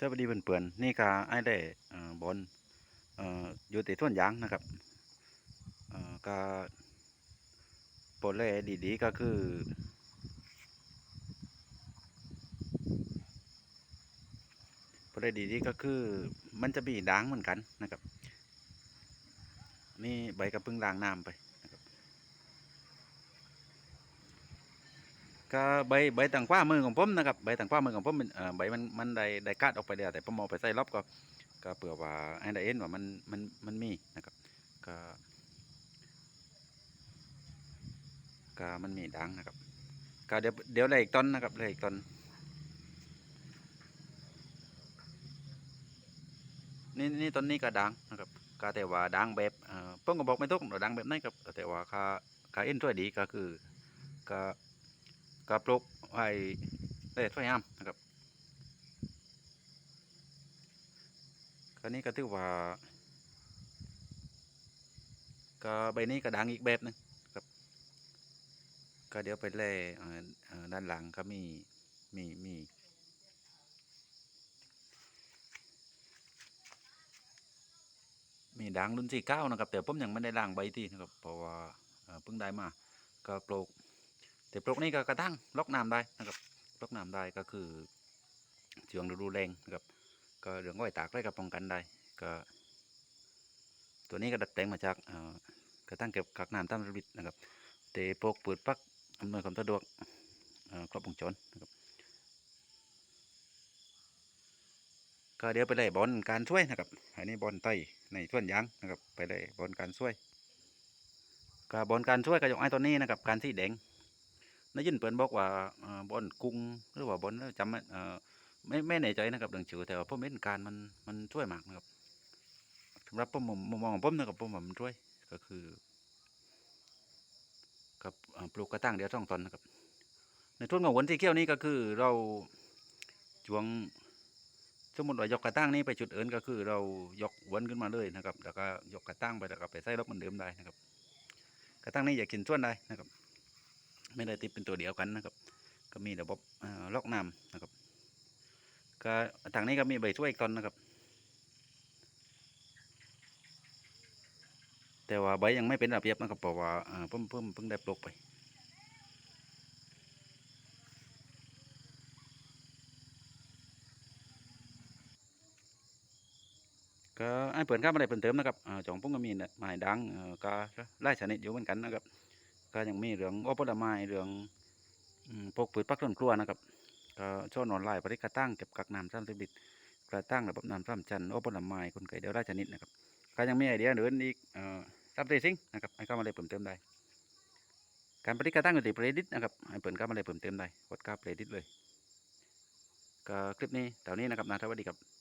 สวัสดีเพื่อนๆนี่ก็ไอ้ได้บอลอยู่ที่ท่วนยางนะครับก็ผลแรกดีๆก็คือผลแรกดีๆก็คือมันจะมีด่างเหมือนกันนะครับ นี่ใบกระพึ่งล้างน้ำไปนะครับ ก็ใบใบต่างขว้ามือของผมนะครับใบต่างขว้ามือของผมมันใบมันมันได้ได้กัดออกไปแล้วแต่ผมเอาไปใส่รอบก็ก็เผื่อว่าไอ้ได้เอ็นว่ามันมันมันมีนะครับก็ก็มันมีดังนะครับก็เดี๋ยวเดี๋ยวเลยอีกต้นนะครับเลยอีกต้นนี่นี่ต้นนี้ก็ดังนะครับก็แต่ว่าดังแบบเอ่อผมก็บอกไม่ถูกดังแบบไหนครับแต่ว่าค่าค่าเอ็นช่วยดีก็คือก็ ก็ปลูกไว้ได้ช่วยงามนะครับก็นี่ก็ถือว่าก็ใบนี้ก็ดังอีกแบบหนึงครับ ก็เดี๋ยวไปแล่ด้านหลังก็มีมีมีมีด่างรุ่นสี่เก้านะครับแต่ผมยังไม่ได้ล่างใบที่นะครับเพราะว่าเพิ่งได้มาก็ปลูก แต่ปลกนี่ก็กระทั่งล็อกน้ำได้นะครับล็อกน้ำได้ก็คือช่วงฤดูแรงนะครับก็เรื่องอ้อยตากได้ก็ป้องกันได้ก็ตัวนี้ก็ดัดแปลงมาจากกระทั่งเก็บกักน้ำตามระเบิดนะครับแต่ปลูกปืดปักอำนวยความสะดวกเอ่อครบวงจรนะครับก็เดี๋ยวไปไล่บอลการช่วยนะครับ อันนี้บอลไตในส่วนยางนะครับ ไปไล่บอลการช่วยก็บอลการช่วยก็ยกไอ้ตัวนี้นะครับ การที่แดง นายยินเปิ่นบอกว่าเอ่อบอลกุ้งหรือว่าบอลจำไม่ไม่ไม่แน่ใจนะครับเรื่องชื่อแต่ว่าผมเห็นการมันมันช่วยมากนะครับสำหรับผมผมมองของผมนะครับผมว่ามันช่วยก็คือกับปลูกกระตั้งเดียวสองตอนนะครับ ในทุนของวนสี่เขียวนี้ก็คือเราช่วงสมมติว่ายกกระตั้งนี้ไปจุดอื่นก็คือ เรายกวนขึ้นมาเลยนะครับ แล้วก็ยกกระตั้งไปแล้วก็ไปใส่รถเหมือนเดิมได้นะครับ กระตั้งนี้อยากกินส่วนได้นะครับ ไม่ได้ติดเป็นตัวเดียวกันนะครับ ก็มีระบบอ่อล็อกน้ำนะครับก็ทางนี้ก็มีใบช่วยอีกตอนนะครับ แต่ว่าใบยังไม่เป็นระเบียบนะครับเพราะว่าเอ่อเพิ่มเพิ่มเพิ่งได้ปลูกไปก็ไอ้เปิ่นข้ามอะไรเพิ่มเติมนะครับอ่าจองพุ่งก็มีเนี่ยไม้ดังก็ไล่ชนิดอยู่เหมือนกันนะครับ ก็ยังมีเรื่องโอปดไม้เรื่องพวกพืชผักสวนครัวนะครับก็ช่อนอนไลน์ปริกระตั้งเก็บกักน้ำซ้ำสิบิดกระตั้งระบบน้ำซ้ำจันทร์โอปดไม้คนไก่เดียวไล่ชนิดนะครับก็ยังมีไอเดียอื่นอีกเอ่อรับเรซิ่งนะครับให้เข้ามาเลยเพิ่มเติมได้ การปริกระตั้งอยู่ที่เพลดิตนะครับให้เปิ่นเข้ามาเลยเพิ่มเติมได้กดกราเพลดิตเลยก็คลิปนี้เท่านี้นะครับนะสวัสดีครับ